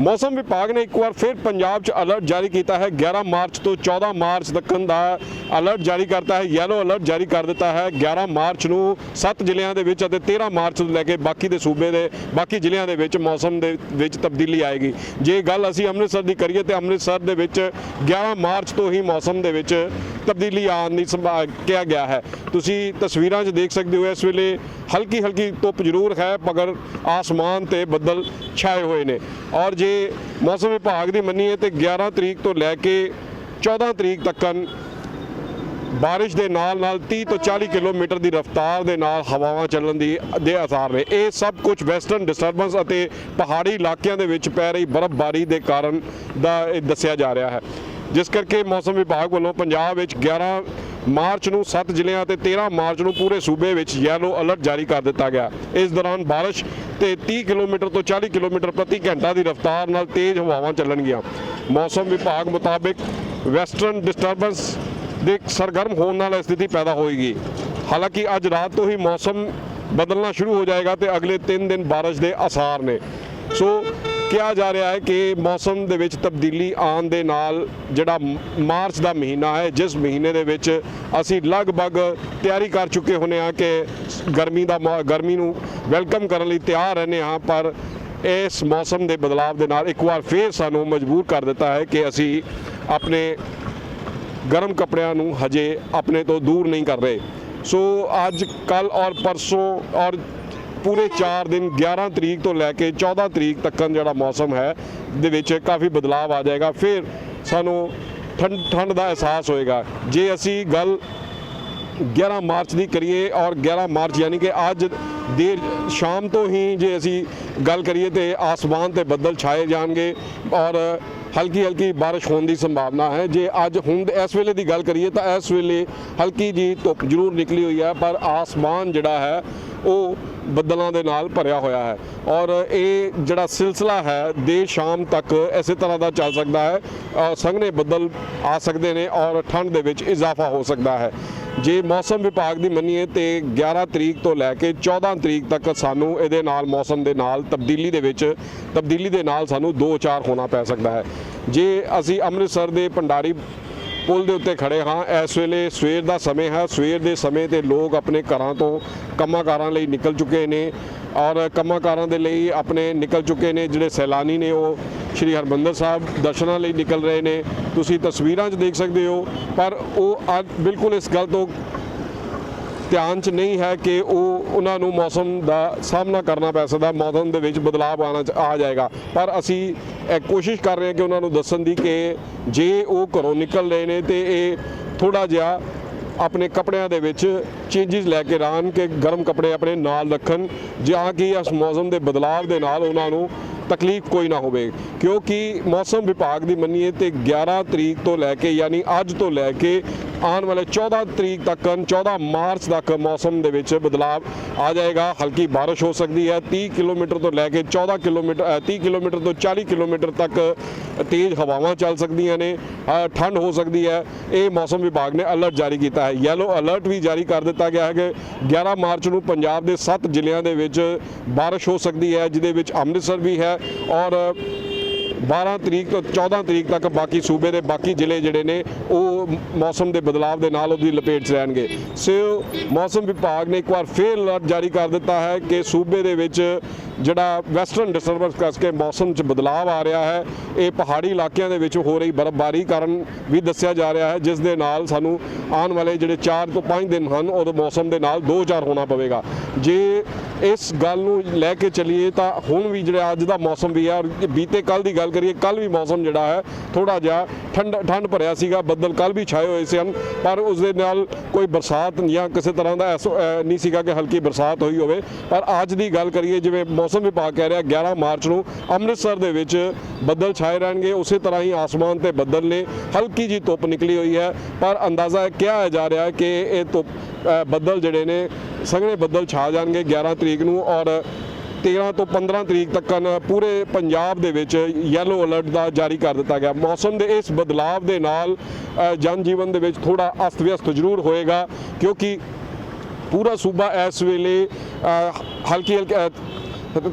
ਮੌਸਮ ਵਿਭਾਗ ਨੇ ਇੱਕ ਵਾਰ ਫਿਰ ਪੰਜਾਬ 'ਚ ਅਲਰਟ ਜਾਰੀ ਕੀਤਾ ਹੈ। 11 ਮਾਰਚ ਤੋਂ 14 ਮਾਰਚ ਤੱਕ ਦਾ ਅਲਰਟ ਜਾਰੀ ਕਰਤਾ ਹੈ ਯੈਲੋ ਅਲਰਟ ਜਾਰੀ ਕਰ ਦਿੱਤਾ ਹੈ। 11 ਮਾਰਚ ਨੂੰ 7 ਜ਼ਿਲ੍ਹਿਆਂ ਦੇ ਵਿੱਚ ਅਤੇ 13 ਮਾਰਚ ਤੋਂ ਲੈ ਕੇ ਬਾਕੀ ਦੇ ਸੂਬੇ ਦੇ, ਬਾਕੀ ਜ਼ਿਲ੍ਹਿਆਂ ਦੇ ਵਿੱਚ ਮੌਸਮ ਦੇ ਵਿੱਚ ਤਬਦੀਲੀ ਆਏਗੀ। ਜੇ ਗੱਲ ਅਸੀਂ ਅੰਮ੍ਰਿਤਸਰ ਦੀ ਕਰੀਏ ਤੇ ਅੰਮ੍ਰਿਤਸਰ ਦੇ ਵਿੱਚ 11 ਮਾਰਚ ਤੋਂ ਹੀ ਮੌਸਮ ਦੇ ਵਿੱਚ ਤਬਦੀਲੀ ਆਉਣ ਦੀ ਸੰਭਾ, ਕਿਹਾ ਗਿਆ ਹੈ। ਤੁਸੀਂ ਤਸਵੀਰਾਂ 'ਚ ਦੇਖ ਸਕਦੇ ਹੋ, ਇਸ ਵੇਲੇ ਹਲਕੀ ਹਲਕੀ ਧੁੱਪ ਜ਼ਰੂਰ ਹੈ, ਮਗਰ ਆਸਮਾਨ ਤੇ ਬੱਦਲ ਛਾਏ ਹੋਏ ਨੇ। ਔਰ ਜੇ ਮੌਸਮ ਵਿਭਾਗ ਦੀ ਮੰਨੀਏ ਤੇ 11 ਤਰੀਕ ਤੋਂ ਲੈ ਕੇ 14 ਤਰੀਕ ਤੱਕਨ ਬਾਰਿਸ਼ ਦੇ ਨਾਲ ਨਾਲ 30 ਤੋਂ 40 ਕਿਲੋਮੀਟਰ ਦੀ ਰਫ਼ਤਾਰ ਦੇ ਨਾਲ ਹਵਾਵਾਂ ਚੱਲਣ ਦੀ ਦੇ ਆਸਾਰ ਨੇ। ਇਹ ਸਭ ਕੁਝ ਵੈਸਟਰਨ ਡਿਸਟਰਬੈਂਸ ਅਤੇ ਪਹਾੜੀ ਇਲਾਕਿਆਂ ਦੇ ਵਿੱਚ ਪੈ ਰਹੀ ਬਰਫ਼ਬਾਰੀ ਦੇ ਕਾਰਨ ਦਾ ਦੱਸਿਆ ਜਾ ਰਿਹਾ ਹੈ। ਜਿਸ ਕਰਕੇ ਮੌਸਮ ਵਿਭਾਗ ਵੱਲੋਂ ਪੰਜਾਬ ਵਿੱਚ 11 ਮਾਰਚ ਨੂੰ 7 ਜ਼ਿਲ੍ਹਿਆਂ ਤੇ 13 ਮਾਰਚ ਨੂੰ ਪੂਰੇ ਸੂਬੇ ਵਿੱਚ ਯੈਲੋ ਅਲਰਟ ਜਾਰੀ ਕਰ ਦਿੱਤਾ ਗਿਆ। ਇਸ ਦੌਰਾਨ ਬਾਰਿਸ਼ ਤੇ 30 ਕਿਲੋਮੀਟਰ ਤੋਂ 40 ਕਿਲੋਮੀਟਰ ਪ੍ਰਤੀ ਘੰਟਾ ਦੀ ਰਫ਼ਤਾਰ ਨਾਲ ਤੇਜ਼ ਹਵਾਵਾਂ ਚੱਲਣਗੀਆਂ। ਮੌਸਮ ਵਿਭਾਗ ਮੁਤਾਬਿਕ ਵੈਸਟਰਨ ਡਿਸਟਰਬੈਂਸ ਦੇ ਸਰਗਰਮ ਹੋਣ ਨਾਲ ਸਥਿਤੀ ਪੈਦਾ ਹੋਏਗੀ। ਹਾਲਾਂਕਿ ਅੱਜ ਰਾਤ ਤੋਂ ਹੀ ਮੌਸਮ ਬਦਲਣਾ ਸ਼ੁਰੂ ਹੋ ਜਾਏਗਾ ਤੇ ਅਗਲੇ 3 ਦਿਨ ਬਾਰਿਸ਼ ਦੇ ਆਸਾਰ ਨੇ। ਸੋ ਕਿਹਾ ਜਾ ਰਿਹਾ ਹੈ ਕਿ ਮੌਸਮ ਦੇ ਵਿੱਚ ਤਬਦੀਲੀ ਆਉਣ ਦੇ ਨਾਲ ਜਿਹੜਾ ਮਾਰਚ ਦਾ ਮਹੀਨਾ ਹੈ, ਜਿਸ ਮਹੀਨੇ ਦੇ ਵਿੱਚ ਅਸੀਂ ਲਗਭਗ ਤਿਆਰੀ ਕਰ ਚੁੱਕੇ ਹੁੰਨੇ ਆ ਕਿ ਗਰਮੀ ਦਾ ਮੌ- ਗਰਮੀ ਨੂੰ ਵੈਲਕਮ ਕਰਨ ਲਈ ਤਿਆਰ ਰਹਿੰਦੇ ਹਾਂ, ਪਰ ਇਸ ਮੌਸਮ ਦੇ ਬਦਲਾਅ ਦੇ ਨਾਲ ਇੱਕ ਵਾਰ ਫੇਰ ਸਾਨੂੰ ਮਜਬੂਰ ਕਰ ਦਿੱਤਾ ਹੈ ਕਿ ਅਸੀਂ ਆਪਣੇ ਗਰਮ ਕੱਪੜਿਆਂ ਨੂੰ ਹਜੇ ਆਪਣੇ ਤੋਂ ਦੂਰ ਨਹੀਂ ਕਰ ਰਹੇ। ਸੋ ਅੱਜ ਕੱਲ ਔਰ ਪਰਸੋਂ ਔਰ ਪੂਰੇ 4 ਦਿਨ 11 ਤਰੀਕ ਤੋਂ ਲੈ ਕੇ 14 ਤਰੀਕ ਤੱਕ ਜਿਹੜਾ ਮੌਸਮ ਹੈ, ਦੇ ਵਿੱਚ ਕਾਫੀ ਬਦਲਾਅ ਆ ਜਾਏਗਾ। ਫਿਰ ਸਾਨੂੰ ਠੰਡ ਠੰਡ ਦਾ ਅਹਿਸਾਸ ਹੋਏਗਾ। ਜੇ ਅਸੀਂ ਗੱਲ 11 ਮਾਰਚ ਦੀ ਕਰੀਏ ਔਰ 11 ਮਾਰਚ ਯਾਨੀ ਕਿ ਅੱਜ ਦੇਰ ਸ਼ਾਮ ਤੋਂ ਹੀ ਜੇ ਅਸੀਂ ਗੱਲ ਕਰੀਏ ਤੇ ਆਸਮਾਨ ਤੇ ਬੱਦਲ ਛਾਏ ਜਾਣਗੇ ਔਰ ਹਲਕੀ ਹਲਕੀ ਬਾਰਿਸ਼ ਹੋਣ ਦੀ ਸੰਭਾਵਨਾ ਹੈ। ਜੇ ਅੱਜ ਹੁਣ ਇਸ ਵੇਲੇ ਦੀ ਗੱਲ ਕਰੀਏ ਤਾਂ ਇਸ ਵੇਲੇ ਹਲਕੀ ਜੀ ਧੁੱਪ ਜ਼ਰੂਰ ਨਿਕਲੀ ਹੋਈ ਹੈ, ਪਰ ਆਸਮਾਨ ਜਿਹੜਾ ਹੈ, ਉਹ ਬੱਦਲਾਂ ਦੇ ਨਾਲ ਭਰਿਆ ਹੋਇਆ ਹੈ। ਔਰ ਇਹ ਜਿਹੜਾ ਸਿਲਸਿਲਾ ਹੈ ਦੇ ਸ਼ਾਮ ਤੱਕ ਇਸੇ ਤਰ੍ਹਾਂ ਦਾ ਚੱਲ ਸਕਦਾ ਹੈ। ਸੰਘਣੇ ਬੱਦਲ ਆ ਸਕਦੇ ਨੇ ਔਰ ਠੰਡ ਦੇ ਵਿੱਚ ਇਜ਼ਾਫਾ ਹੋ ਸਕਦਾ ਹੈ। ਜੇ ਮੌਸਮ ਵਿਭਾਗ ਦੀ ਮੰਨੀਏ ਤੇ 11 ਤਰੀਕ ਤੋਂ ਲੈ ਕੇ 14 ਤਰੀਕ ਤੱਕ ਸਾਨੂੰ ਇਹਦੇ ਨਾਲ ਮੌਸਮ ਦੇ ਨਾਲ ਤਬਦੀਲੀ ਦੇ ਵਿੱਚ, ਤਬਦੀਲੀ ਦੇ ਨਾਲ ਸਾਨੂੰ 2-4 ਹੋਣਾ ਪੈ ਸਕਦਾ ਹੈ। ਜੇ ਅਸੀਂ ਅੰਮ੍ਰਿਤਸਰ ਦੇ ਭੰਡਾਰੀ ਪੁਲ ਦੇ ਉੱਤੇ ਖੜੇ ਹਾਂ, ਇਸ ਵੇਲੇ ਸਵੇਰ ਦਾ ਸਮੇਂ ਹੈ। ਸਵੇਰ ਦੇ ਸਮੇਂ ਤੇ ਲੋਕ ਆਪਣੇ ਘਰਾਂ ਤੋਂ ਕੰਮਾਂ ਕਾਰਾਂ ਲਈ ਨਿਕਲ ਚੁੱਕੇ ਨੇ ਔਰ ਕੰਮਾਂ ਕਾਰਾਂ ਦੇ ਲਈ ਆਪਣੇ ਨਿਕਲ ਚੁੱਕੇ ਨੇ ਜਿਹੜੇ ਸੈਲਾਨੀ ਨੇ ਉਹ, ਸ਼੍ਰੀ ਹਰਮੰਦਰ ਸਾਹਿਬ ਦਰਸ਼ਨਾਂ ਲਈ ਨਿਕਲ ਰਹੇ ਨੇ। ਤੁਸੀਂ ਤਸਵੀਰਾਂ 'ਚ ਦੇਖ ਸਕਦੇ ਹੋ, ਪਰ ਉਹ ਅੱਜ ਬਿਲਕੁਲ ਇਸ ਗੱਲ ਤੋਂ ਧਿਆਨ 'ਚ ਨਹੀਂ ਹੈ ਕਿ ਉਹ ਉਹਨਾਂ ਨੂੰ ਮੌਸਮ ਦਾ ਸਾਹਮਣਾ ਕਰਨਾ ਪੈ ਸਕਦਾ, ਮੌਸਮ ਦੇ ਵਿੱਚ ਬਦਲਾਅ ਆਣਾ ਆ ਜਾਏਗਾ। ਪਰ ਅਸੀਂ ਇਹ ਕੋਸ਼ਿਸ਼ ਕਰ ਰਹੇ ਹਾਂ ਕਿ ਉਹਨਾਂ ਨੂੰ ਦੱਸਣ ਦੀ ਕਿ ਜੇ ਉਹ ਘਰੋਂ ਨਿਕਲ ਰਹੇ ਨੇ ਤੇ ਇਹ ਥੋੜਾ ਜਿਹਾ ਆਪਣੇ ਕੱਪੜਿਆਂ ਦੇ ਵਿੱਚ ਚੇਂਜਸ ਲੈ ਕੇ ਰਾਨ ਕਿ ਗਰਮ ਕੱਪੜੇ ਆਪਣੇ ਨਾਲ ਰੱਖਣ, ਜਾਂ ਕਿ ਇਸ ਮੌਸਮ ਦੇ ਬਦਲਾਅ ਦੇ ਨਾਲ ਉਹਨਾਂ ਨੂੰ ਤਕਲੀਫ ਕੋਈ ਨਾ ਹੋਵੇ, ਕਿਉਂਕਿ ਮੌਸਮ ਵਿਭਾਗ ਦੀ ਮੰਨੀਏ ਤੇ 11 ਤਰੀਕ ਤੋਂ ਲੈ ਕੇ, ਯਾਨੀ ਅੱਜ ਤੋਂ ਲੈ ਕੇ ਆਉਣ ਵਾਲੇ 14 ਤਰੀਕ ਤੱਕ 14 ਮਾਰਚ ਤੱਕ ਮੌਸਮ ਦੇ ਵਿੱਚ ਬਦਲਾਅ ਆ ਜਾਏਗਾ। ਹਲਕੀ ਬਾਰਿਸ਼ ਹੋ ਸਕਦੀ ਹੈ। 30 ਕਿਲੋਮੀਟਰ ਤੋਂ ਲੈ ਕੇ 14 ਕਿਲੋਮੀਟਰ ਅ, 30 ਕਿਲੋਮੀਟਰ ਤੋਂ 40 ਕਿਲੋਮੀਟਰ ਤੱਕ ਤੇਜ਼ ਹਵਾਵਾਂ ਚੱਲ ਸਕਦੀਆਂ ਨੇ। ਠੰਡ ਹੋ ਸਕਦੀ ਹੈ। ਇਹ ਮੌਸਮ ਵਿਭਾਗ ਨੇ ਅਲਰਟ ਜਾਰੀ ਕੀਤਾ ਹੈ। ਯੈਲੋ ਅਲਰਟ ਵੀ ਜਾਰੀ ਕਰ ਦਿੱਤਾ ਗਿਆ ਹੈ ਕਿ 11 ਮਾਰਚ ਨੂੰ ਪੰਜਾਬ ਦੇ 7 ਜ਼ਿਲ੍ਹਿਆਂ ਦੇ ਵਿੱਚ ਬਾਰਿਸ਼ ਹੋ ਸਕਦੀ ਹੈ ਜਿਹਦੇ ਵਿੱਚ ਅੰਮ੍ਰਿਤਸਰ ਵੀ ਹੈ ਔਰ 12 ਤਰੀਕ ਤੋਂ 14 ਤਰੀਕ ਤੱਕ ਬਾਕੀ ਸੂਬੇ ਦੇ ਬਾਕੀ ਜ਼ਿਲ੍ਹੇ ਜਿਹੜੇ ਨੇ, ਉਹ ਮੌਸਮ ਦੇ ਬਦਲਾਅ ਦੇ ਨਾਲ ਉਹਦੀ ਲਪੇਟ 'ਚ ਰਹਿਣਗੇ। ਸੋ ਮੌਸਮ ਵਿਭਾਗ ਨੇ ਇੱਕ ਵਾਰ ਫੇਰ ਅਲਰਟ ਜਾਰੀ ਕਰ ਦਿੱਤਾ ਹੈ ਕਿ ਸੂਬੇ ਦੇ ਵਿੱਚ ਜਿਹੜਾ ਵੈਸਟਰਨ ਡਿਸਟਰਬੈਂਸ ਕਰਕੇ ਮੌਸਮ 'ਚ ਬਦਲਾਅ ਆ ਰਿਹਾ ਹੈ, ਇਹ ਪਹਾੜੀ ਇਲਾਕਿਆਂ ਦੇ ਵਿੱਚ ਹੋ ਰਹੀ ਬਰਫ਼ਬਾਰੀ ਕਾਰਨ ਵੀ ਦੱਸਿਆ ਜਾ ਰਿਹਾ ਹੈ, ਜਿਸ ਦੇ ਨਾਲ ਸਾਨੂੰ ਆਉਣ ਵਾਲੇ ਜਿਹੜੇ 4 ਤੋਂ 5 ਦਿਨ ਹਨ ਉਦੋਂ ਮੌਸਮ ਦੇ ਨਾਲ 2-4 ਹੋਣਾ ਪਵੇਗਾ। ਜੇ ਇਸ ਗੱਲ ਨੂੰ ਲੈ ਕੇ ਚੱਲੀਏ ਤਾਂ ਹੁਣ ਵੀ ਜਿਹੜਾ ਅੱਜ ਦਾ ਮੌਸਮ ਵੀ ਹੈ ਔਰ ਬੀਤੇ ਕੱਲ ਦੀ ਗੱਲ ਕਰੀਏ ਕੱਲ ਵੀ ਮੌਸਮ ਜਿਹੜਾ ਹੈ ਥੋੜਾ ਜਿਹਾ ਠੰਡ ਠੰਡ ਭਰਿਆ ਸੀਗਾ, ਬੱਦਲ ਕੱਲ ਵੀ ਛਾਏ ਹੋਏ ਸਨ ਪਰ ਉਸ ਦੇ ਨਾਲ ਕੋਈ ਬਰਸਾਤ ਜਾਂ ਕਿਸੇ ਤਰ੍ਹਾਂ ਦਾ ਐਸੋ- ਨਹੀਂ ਸੀਗਾ ਕਿ ਹਲਕੀ ਬਰਸਾਤ ਹੋਈ ਹੋਵੇ। ਪਰ ਅੱਜ ਦੀ ਗੱਲ ਕਰੀਏ, ਜਿਵੇਂ ਮੌਸਮ ਵਿਭਾਗ ਕਹਿ ਰਿਹਾ 11 ਮਾਰਚ ਨੂੰ ਅੰਮ੍ਰਿਤਸਰ ਦੇ ਵਿੱਚ ਬੱਦਲ ਛਾਏ ਰਹਿਣਗੇ। ਉਸੇ ਤਰ੍ਹਾਂ ਹੀ ਆਸਮਾਨ ਤੇ ਬੱਦਲ ਨੇ ਹਲਕੀ ਜੀ ਧੁੱਪ ਨਿਕਲੀ ਹੋਈ ਹੈ। ਪਰ ਅੰਦਾਜ਼ਾ ਕਿਹਾ ਜਾ ਰਿਹਾ ਹੈ ਕਿ ਇਹ ਧੁੱਪ ਬੱਦਲ ਜਿਹੜੇ ਨੇ ਸੰਘਣੇ ਬੱਦਲ ਛਾ ਜਾਣਗੇ 11 ਤਰੀਕ ਨੂੰ ਔਰ 13 ਤੋਂ 15 ਤਰੀਕ ਤੱਕ ਪੂਰੇ ਪੰਜਾਬ ਦੇ ਵਿੱਚ ਯੈਲੋ ਅਲਰਟ ਦਾ ਜਾਰੀ ਕਰ ਦਿੱਤਾ ਗਿਆ। ਮੌਸਮ ਦੇ ਇਸ ਬਦਲਾਵ ਦੇ ਨਾਲ ਅ, ਜਨ ਜੀਵਨ ਦੇ ਵਿੱਚ ਥੋੜਾ ਅਸਤ ਵਿਅਸਤ ਜ਼ਰੂਰ ਹੋਏਗਾ ਕਿਉਂਕਿ ਪੂਰਾ ਸੂਬਾ ਇਸ ਵੇਲੇ ਹਲਕੀ ਹਲਕੀ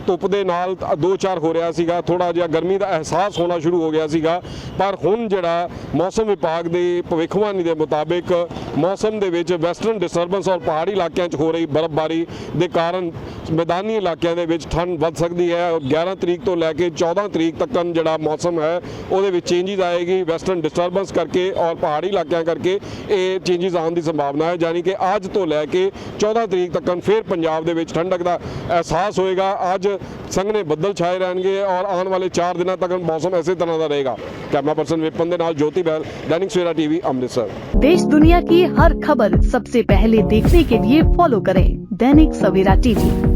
ਧੁੱਪ ਦੇ ਨਾਲ ਦੋ ਚਾਰ ਹੋ ਰਿਹਾ ਸੀਗਾ। ਥੋੜਾ ਜਿਹਾ ਗਰਮੀ ਦਾ ਅਹਿਸਾਸ ਹੋਣਾ ਸ਼ੁਰੂ ਹੋ ਗਿਆ ਸੀਗਾ। ਪਰ ਹੁਣ ਜਿਹੜਾ ਮੌਸਮ ਵਿਭਾਗ ਦੇ ਭਵਿੱਖਬਾਣੀ ਦੇ ਮੁਤਾਬਿਕ ਮੌਸਮ ਦੇ ਵਿੱਚ ਵੈਸਟਰਨ ਡਿਸਟਰਬੈਂਸ ਔਰ ਪਹਾੜੀ ਇਲਾਕਿਆਂ 'ਚ ਹੋ ਰਹੀ ਬਰਫ਼ਬਾਰੀ ਦੇ ਕਾਰਨ ਮੈਦਾਨੀ ਇਲਾਕਿਆਂ ਦੇ ਵਿੱਚ ਠੰਡ ਵੱਧ ਸਕਦੀ ਹੈ ਔਰ 11 ਤਰੀਕ ਤੋਂ ਲੈ ਕੇ 14 ਤਰੀਕ ਤੱਕ ਜਿਹੜਾ ਮੌਸਮ ਹੈ ਉਹਦੇ ਵਿੱਚ ਚੇਂਜਸ ਆਏਗੀ ਵੈਸਟਰਨ ਡਿਸਟਰਬੈਂਸ ਕਰਕੇ ਔਰ ਪਹਾੜੀ ਇਲਾਕਿਆਂ ਕਰਕੇ ਇਹ ਚੇਂਜਸ ਆਉਣ ਦੀ ਸੰਭਾਵਨਾ ਹੈ ਯਾਨੀ ਕਿ ਅੱਜ ਤੋਂ ਲੈ ਕੇ 14 ਤਰੀਕ ਤੱਕ ਫਿਰ ਪੰਜਾਬ ਦੇ ਵਿੱਚ ਠੰਡਕ ਦਾ ਅਹਿਸਾਸ ਹੋਏਗਾ ਅੱਜ ਸੰਘਣੇ ਬੱਦਲ ਛਾਏ ਰਹਿਣਗੇ ਔਰ ਆਉਣ ਵਾਲੇ 4 ਦਿਨਾਂ ਤੱਕ ਮੌਸਮ ਇਸੇ ਤਰ੍ਹਾਂ ਦਾ ਰਹੇਗਾ ਕੈਮਰਾ ਪਰਸਨ ਵਿਪਨ ਦੇ ਨਾਲ ਜੋਤੀ ਬਹਿਲ ਦੈਨਿਕ ਸਵੇਰਾ ਟੀਵੀ ਅੰਮ੍ਰਿਤਸਰ देश दुनिया की हर खबर सबसे पहले देखने के लिए फॉलो करें दैनिक सवेरा टीवी